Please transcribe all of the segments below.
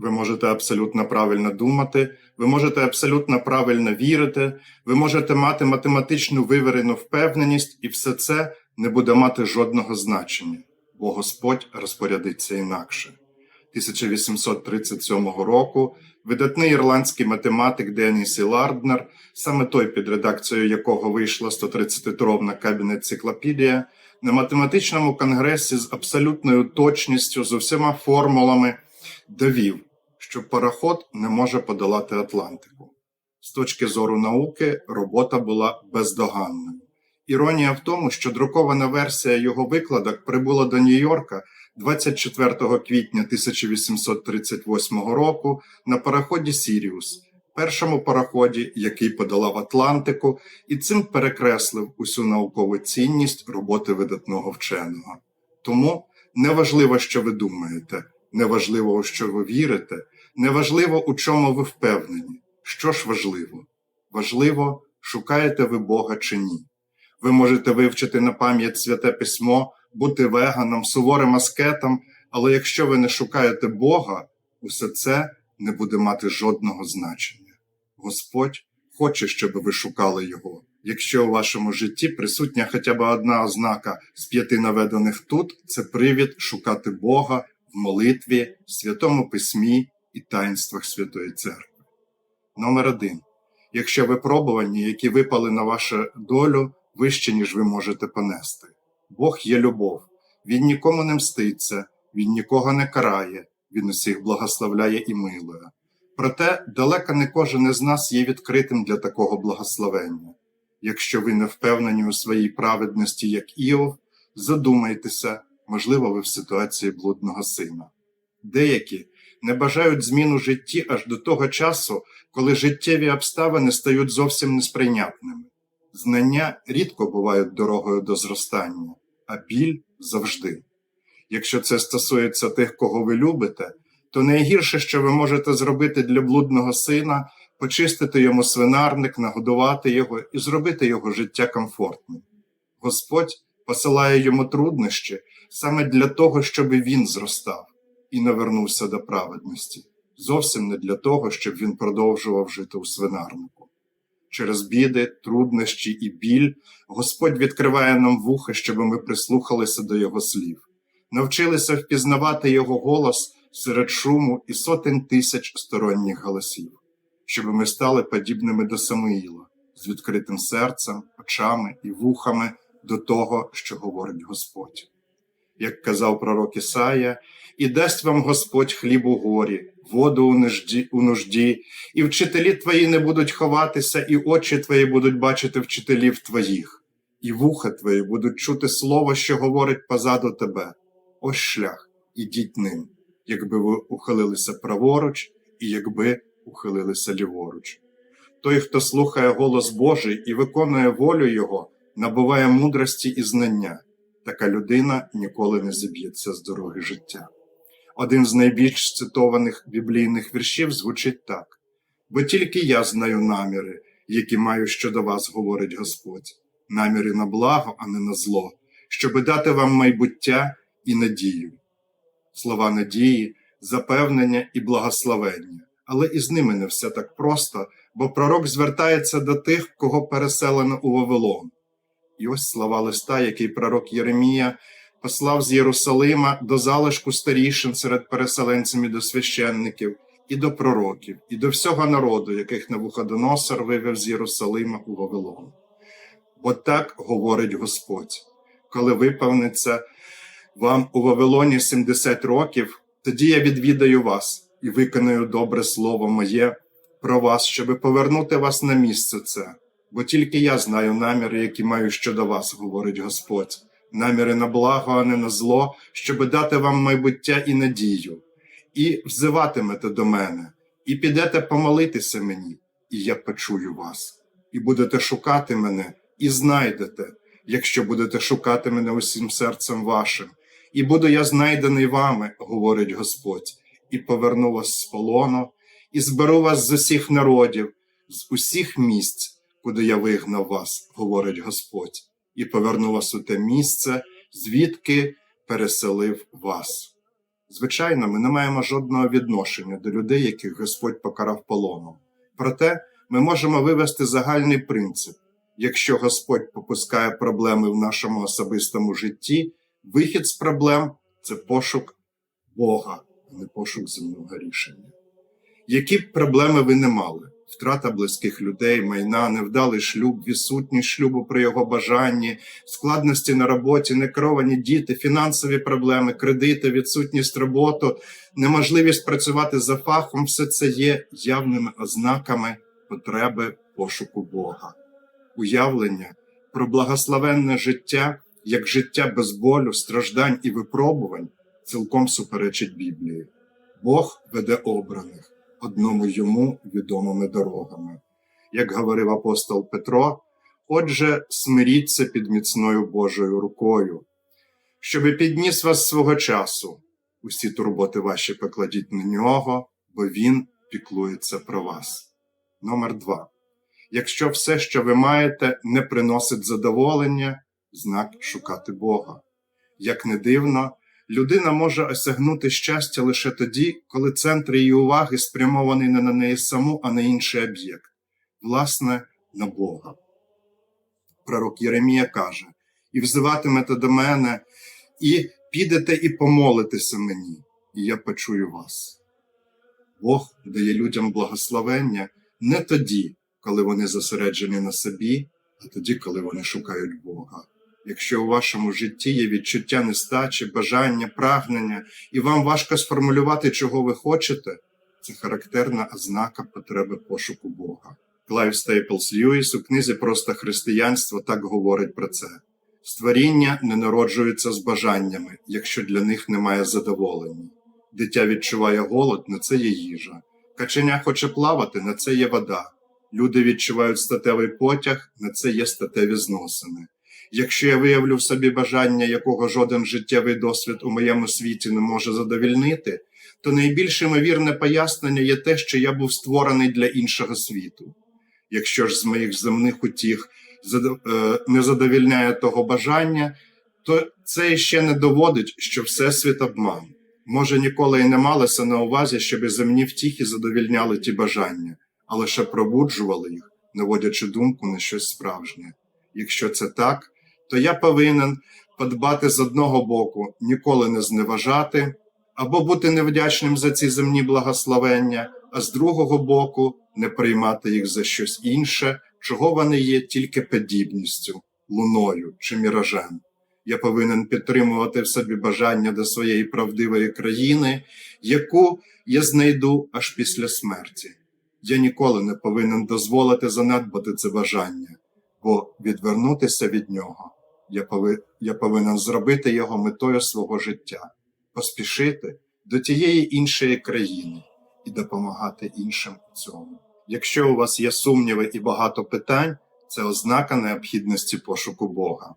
Ви можете абсолютно правильно думати, ви можете абсолютно правильно вірити, ви можете мати математичну виверену впевненість, і все це не буде мати жодного значення, бо Господь розпорядиться інакше. 1837 року видатний ірландський математик Деніс Ларднер, саме той, під редакцією якого вийшла 130-томна кабінет-циклопедія, на математичному конгресі з абсолютною точністю, з усіма формулами довів, що пароход не може подолати Атлантику. З точки зору науки робота була бездоганною. Іронія в тому, що друкована версія його викладок прибула до Нью-Йорка 24 квітня 1838 року на пароході Сіріус, першому пароході, який подолав Атлантику, і цим перекреслив усю наукову цінність роботи видатного вченого. Тому неважливо, що ви думаєте, неважливо, у що ви вірите, неважливо, у чому ви впевнені. Що ж важливо? Важливо, шукаєте ви Бога чи ні. Ви можете вивчити на пам'ять святе письмо, бути веганом, суворим аскетом, але якщо ви не шукаєте Бога, усе це не буде мати жодного значення. Господь хоче, щоб ви шукали Його. Якщо у вашому житті присутня хоча б одна ознака з п'яти наведених тут, це привід шукати Бога в молитві, святому письмі і таїнствах Святої Церкви. Номер один. Якщо випробування, які випали на вашу долю, вище, ніж ви можете понести. Бог є любов, Він нікому не мститься, Він нікого не карає, Він усіх благословляє і милує. Проте далеко не кожен із нас є відкритим для такого благословення. Якщо ви не впевнені у своїй праведності, як Іов, задумайтеся, можливо, ви в ситуації блудного сина. Деякі не бажають змін у житті аж до того часу, коли життєві обставини стають зовсім несприйнятними. Знання рідко бувають дорогою до зростання, а біль завжди. Якщо це стосується тих, кого ви любите, то найгірше, що ви можете зробити для блудного сина, почистити йому свинарник, нагодувати його і зробити його життя комфортним. Господь посилає йому труднощі саме для того, щоб він зростав і не вернувся до праведності, зовсім не для того, щоб він продовжував жити у свинарнику. Через біди, труднощі і біль Господь відкриває нам вуха, щоб ми прислухалися до Його слів, навчилися впізнавати Його голос серед шуму і сотень тисяч сторонніх голосів, щоб ми стали подібними до Самуїла, з відкритим серцем, очами і вухами до того, що говорить Господь. Як казав пророк Ісая, і дасть вам Господь хліб у горі, воду у нужді, у нужді, і вчителі твої не будуть ховатися, і очі твої будуть бачити вчителів твоїх, і вуха твої будуть чути слово, що говорить позаду тебе. Ось шлях, ідіть ним, якби ви ухилилися праворуч, і якби ухилилися ліворуч. Той, хто слухає голос Божий і виконує волю Його, набуває мудрості і знання. Така людина ніколи не зіб'ється з дороги життя. Один з найбільш цитованих біблійних віршів звучить так: бо тільки я знаю наміри, які маю щодо вас, говорить Господь, наміри на благо, а не на зло, щоби дати вам майбуття і надію. Слова надії, запевнення і благословення, але і з ними не все так просто, бо пророк звертається до тих, кого переселено у Вавилон. І ось слова листа, який пророк Єремія послав з Єрусалима до залишку старішин серед переселенців і до священників, і до пророків, і до всього народу, яких Навуходоносор вивів з Єрусалима у Вавилон. Бо так говорить Господь, коли виповниться вам у Вавилоні 70 років, тоді я відвідаю вас і виконую добре слово моє про вас, щоби повернути вас на місце це бо тільки я знаю наміри, які маю щодо вас, говорить Господь, наміри на благо, а не на зло, щоби дати вам майбуття і надію, і взиватимете до мене, і підете помолитися мені, і я почую вас, і будете шукати мене, і знайдете, якщо будете шукати мене усім серцем вашим, і буду я знайдений вами, говорить Господь, і поверну вас з полону, і зберу вас з усіх народів, з усіх місць куди я вигнав вас, говорить Господь, і поверну вас у те місце, звідки переселив вас. Звичайно, ми не маємо жодного відношення до людей, яких Господь покарав полоном. Проте ми можемо вивести загальний принцип: якщо Господь попускає проблеми в нашому особистому житті, вихід з проблем це пошук Бога, а не пошук земного рішення. Які б проблеми ви не мали? Втрата близьких людей, майна, невдалий шлюб, відсутність шлюбу при його бажанні, складності на роботі, некеровані діти, фінансові проблеми, кредити, відсутність роботи, неможливість працювати за фахом все це є явними ознаками потреби пошуку Бога. Уявлення про благословенне життя як життя без болю, страждань і випробувань цілком суперечить Біблії. Бог веде обраних одному йому відомими дорогами. Як говорив апостол Петро, отже, смиріться під міцною Божою рукою, щоби підніс вас свого часу. Усі турботи ваші покладіть на нього, бо він піклується про вас. Номер два. Якщо все, що ви маєте, не приносить задоволення, знак шукати Бога. Як не дивно, людина може осягнути щастя лише тоді, коли центр її уваги спрямований не на неї саму, а на інший об'єкт, власне, на Бога. Пророк Єремія каже: І взиватимете до мене, і підете і помолитеся мені, і я почую вас. Бог дає людям благословення не тоді, коли вони зосереджені на собі, а тоді, коли вони шукають Бога. Якщо у вашому житті є відчуття нестачі, бажання, прагнення, і вам важко сформулювати, чого ви хочете, це характерна ознака потреби пошуку Бога. Клайв Стейплс Льюіс у книзі Просто християнство так говорить про це. Створіння не народжується з бажаннями, якщо для них немає задоволення. Дитя відчуває голод, на це є їжа. Каченя хоче плавати, на це є вода. Люди відчувають статевий потяг, на це є статеві зносини. Якщо я виявлю в собі бажання, якого жоден життєвий досвід у моєму світі не може задовільнити, то найбільш ймовірне пояснення є те, що я був створений для іншого світу. Якщо ж з моїх земних утіх не задовільняє того бажання, то це ще не доводить, що Всесвіт обман. Може, ніколи і не малося на увазі, щоб земні втіхи задовільняли ті бажання, а лише пробуджували їх, наводячи думку на щось справжнє. Якщо це так, то я повинен подбати з одного боку, ніколи не зневажати або бути невдячним за ці земні благословення, а з другого боку, не приймати їх за щось інше, чого вони є тільки подібністю, луною чи міражем. Я повинен підтримувати в собі бажання до своєї правдивої країни, яку я знайду аж після смерті. Я ніколи не повинен дозволити занедбати це бажання, бо відвернутися від нього я, пови... я повинен зробити його метою свого життя, поспішити до тієї іншої країни і допомагати іншим у цьому. Якщо у вас є сумніви і багато питань, це ознака необхідності пошуку Бога.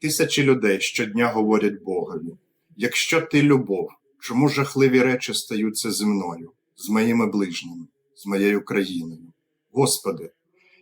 Тисячі людей щодня говорять Богові: якщо ти любов, чому жахливі речі стаються зі мною, з моїми ближніми, з моєю країною? Господи,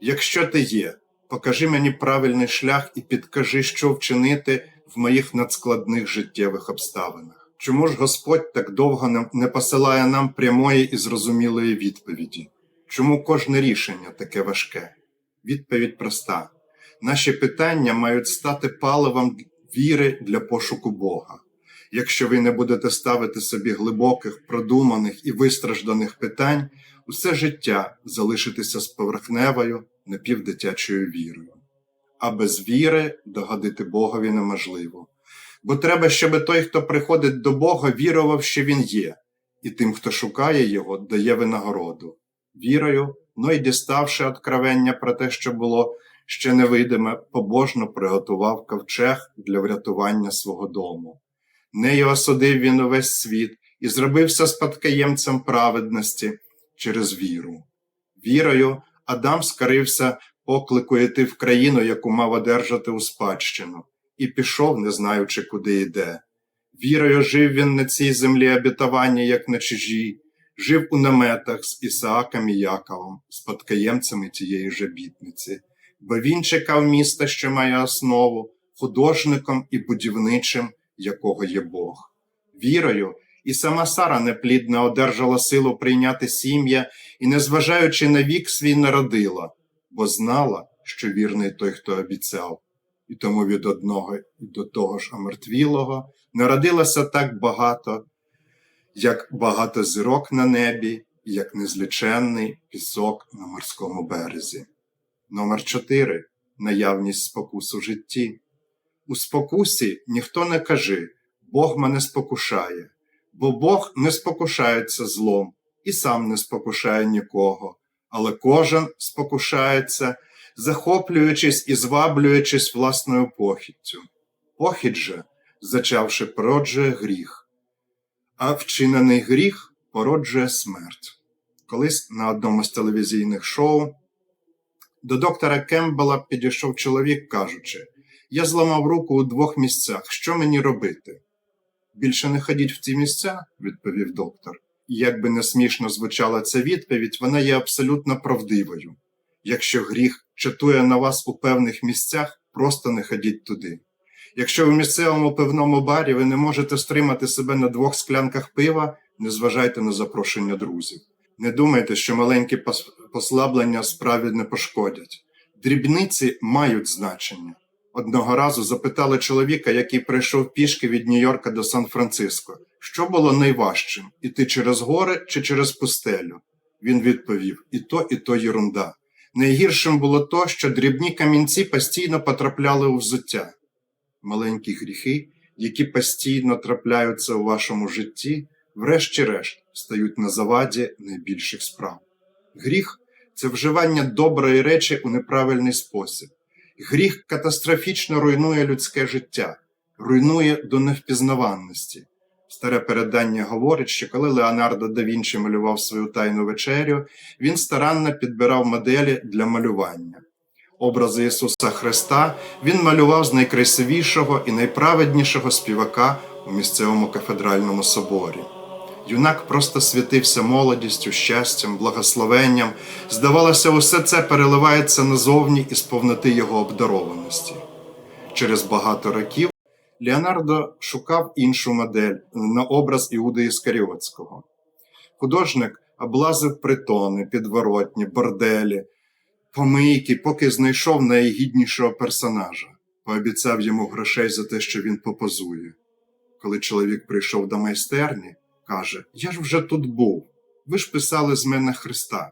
якщо ти є, покажи мені правильний шлях і підкажи, що вчинити в моїх надскладних життєвих обставинах. Чому ж Господь так довго не посилає нам прямої і зрозумілої відповіді? Чому кожне рішення таке важке? Відповідь проста. Наші питання мають стати паливом віри для пошуку Бога. Якщо ви не будете ставити собі глибоких, продуманих і вистражданих питань, усе життя залишитися з поверхневою, напівдитячою вірою. А без віри догодити Богові неможливо. Бо треба, щоб той, хто приходить до Бога, вірував, що Він є, і тим, хто шукає Його, дає винагороду. Вірою, ну і діставши откровення про те, що було ще невидиме, побожно приготував ковчег для врятування свого дому. Нею осудив він увесь світ і зробився спадкоємцем праведності через віру. Вірою Адам скарився поклику йти в країну, яку мав одержати у спадщину, і пішов, не знаючи, куди йде. Вірою жив він на цій землі обітування, як на чужій, жив у наметах з Ісааком і Яковом, спадкоємцями тієї ж обітниці бо він чекав міста, що має основу, художником і будівничим, якого є Бог. Вірою І сама Сара неплідна одержала силу прийняти сім'я і, незважаючи на вік свій, народила, бо знала, що вірний той, хто обіцяв. І тому від одного і до того ж омертвілого народилося так багато, як багато зірок на небі, як незліченний пісок на морському березі. Номер 4. Наявність спокус у житті. У спокусі ніхто не кажи, Бог мене спокушає, бо Бог не спокушається злом і сам не спокушає нікого, але кожен спокушається, захоплюючись і зваблюючись власною похідцю. Похідь же, зачавши, породжує гріх, а вчинений гріх породжує смерть. Колись на одному з телевізійних шоу до доктора Кембела підійшов чоловік, кажучи: Я зламав руку у двох місцях. Що мені робити? Більше не ходіть в ці місця, відповів доктор. І як би не смішно звучала ця відповідь, вона є абсолютно правдивою. Якщо гріх чатує на вас у певних місцях, просто не ходіть туди. Якщо в місцевому пивному барі ви не можете стримати себе на двох склянках пива, не зважайте на запрошення друзів. Не думайте, що маленькі послаблення справі не пошкодять. Дрібниці мають значення. Одного разу запитали чоловіка, який прийшов пішки від Нью-Йорка до Сан-Франциско, що було найважчим іти через гори чи через пустелю. Він відповів: і то, і то єрунда. Найгіршим було то, що дрібні камінці постійно потрапляли у взуття. Маленькі гріхи, які постійно трапляються у вашому житті, врешті-решт стають на заваді найбільших справ. Гріх це вживання доброї речі у неправильний спосіб. Гріх катастрофічно руйнує людське життя, руйнує до невпізнаванності. Старе передання говорить, що коли Леонардо да Вінчі малював свою тайну вечерю, він старанно підбирав моделі для малювання. Образи Ісуса Христа він малював з найкрасивішого і найправеднішого співака у місцевому кафедральному соборі. Юнак просто світився молодістю, щастям, благословенням. Здавалося, усе це переливається назовні із повноти його обдарованості. Через багато років Леонардо шукав іншу модель на образ Іуди Іскаріотського. Художник облазив притони, підворотні, борделі, помийки, поки знайшов найгіднішого персонажа, пообіцяв йому грошей за те, що він попозує. Коли чоловік прийшов до майстерні, каже: Я ж вже тут був. Ви ж писали з мене Христа.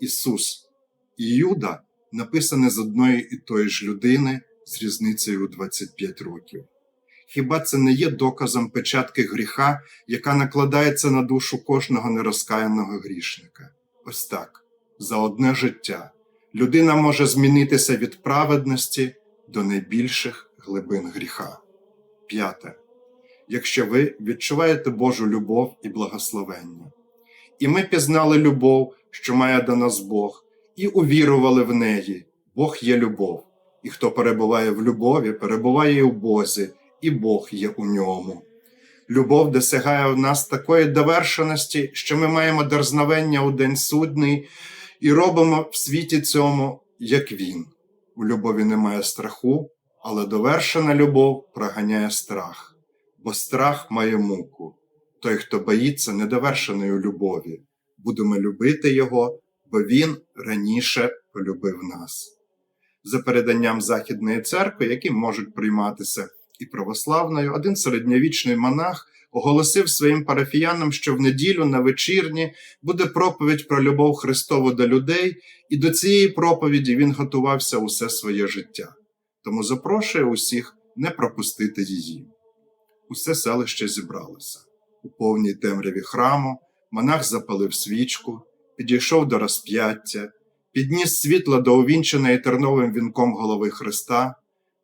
Ісус і Юда написані з одної і тої ж людини з різницею у 25 років. Хіба це не є доказом печатки гріха, яка накладається на душу кожного нерозкаяного грішника? Ось так, за одне життя, людина може змінитися від праведності до найбільших глибин гріха. П'яте. Якщо ви відчуваєте Божу любов і благословення, і ми пізнали любов, що має до нас Бог, і увірували в неї, Бог є любов, і хто перебуває в любові, перебуває в Бозі, і Бог є у ньому. Любов досягає в нас такої довершеності, що ми маємо дерзновення у день судний і робимо в світі цьому, як він. У любові немає страху, але довершена любов проганяє страх, бо страх має муку. Той, хто боїться недовершеної любові, будемо любити його, бо він раніше полюбив нас. За переданням Західної церкви, які можуть прийматися і православною, один середньовічний монах оголосив своїм парафіянам, що в неділю на вечірні буде проповідь про любов Христову до людей, і до цієї проповіді він готувався усе своє життя. Тому запрошує усіх не пропустити її. Усе селище зібралося. У повній темряві храму монах запалив свічку, підійшов до розп'яття, підніс світло до увінченої терновим вінком голови Христа,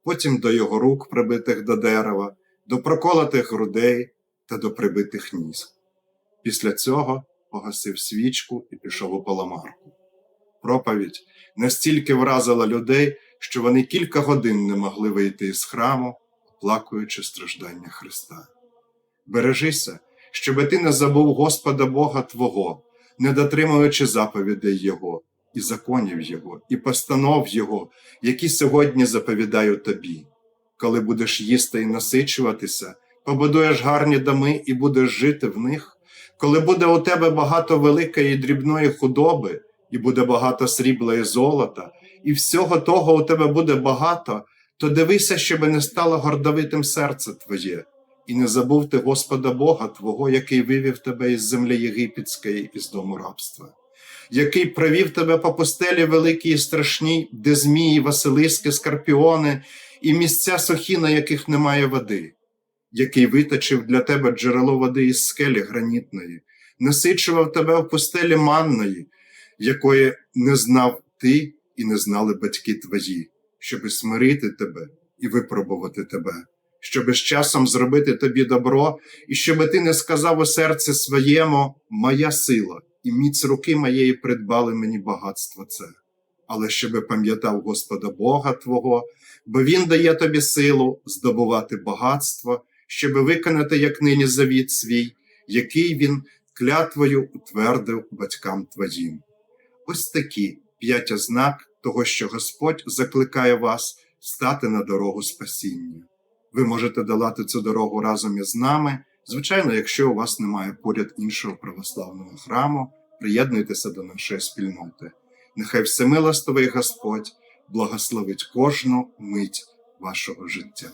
потім до його рук, прибитих до дерева, до проколотих грудей та до прибитих ніг. Після цього погасив свічку і пішов у паламарку. Проповідь настільки вразила людей, що вони кілька годин не могли вийти із храму, оплакуючи страждання Христа. Бережися, щоби ти не забув Господа Бога Твого, не дотримуючи заповідей Його, і законів Його, і постанов Його, які сьогодні заповідаю тобі. Коли будеш їсти і насичуватися, побудуєш гарні доми і будеш жити в них, коли буде у тебе багато великої і дрібної худоби, і буде багато срібла і золота, і всього того у тебе буде багато, то дивися, щоби не стало гордовитим серце твоє, і не забув ти Господа Бога Твого, який вивів тебе із землі єгипетської, із дому рабства, який привів тебе по пустелі великій і страшній, де змії, василиски, скорпіони і місця сухі, на яких немає води, який виточив для тебе джерело води із скелі гранітної, насичував тебе в пустелі манної, якої не знав ти і не знали батьки твої, щоби смирити тебе і випробувати тебе, щоби з часом зробити тобі добро, і щоби ти не сказав у серці своєму моя сила, і міць руки моєї придбали мені багатство це. Але щоби пам'ятав Господа Бога Твого, бо Він дає тобі силу здобувати багатство, щоби виконати, як нині завіт свій, який він клятвою утвердив батькам твоїм. Ось такі п'ять ознак того, що Господь закликає вас стати на дорогу спасіння. Ви можете долати цю дорогу разом із нами. Звичайно, якщо у вас немає поряд іншого православного храму, приєднуйтеся до нашої спільноти. Нехай всемилостивий Господь благословить кожну мить вашого життя.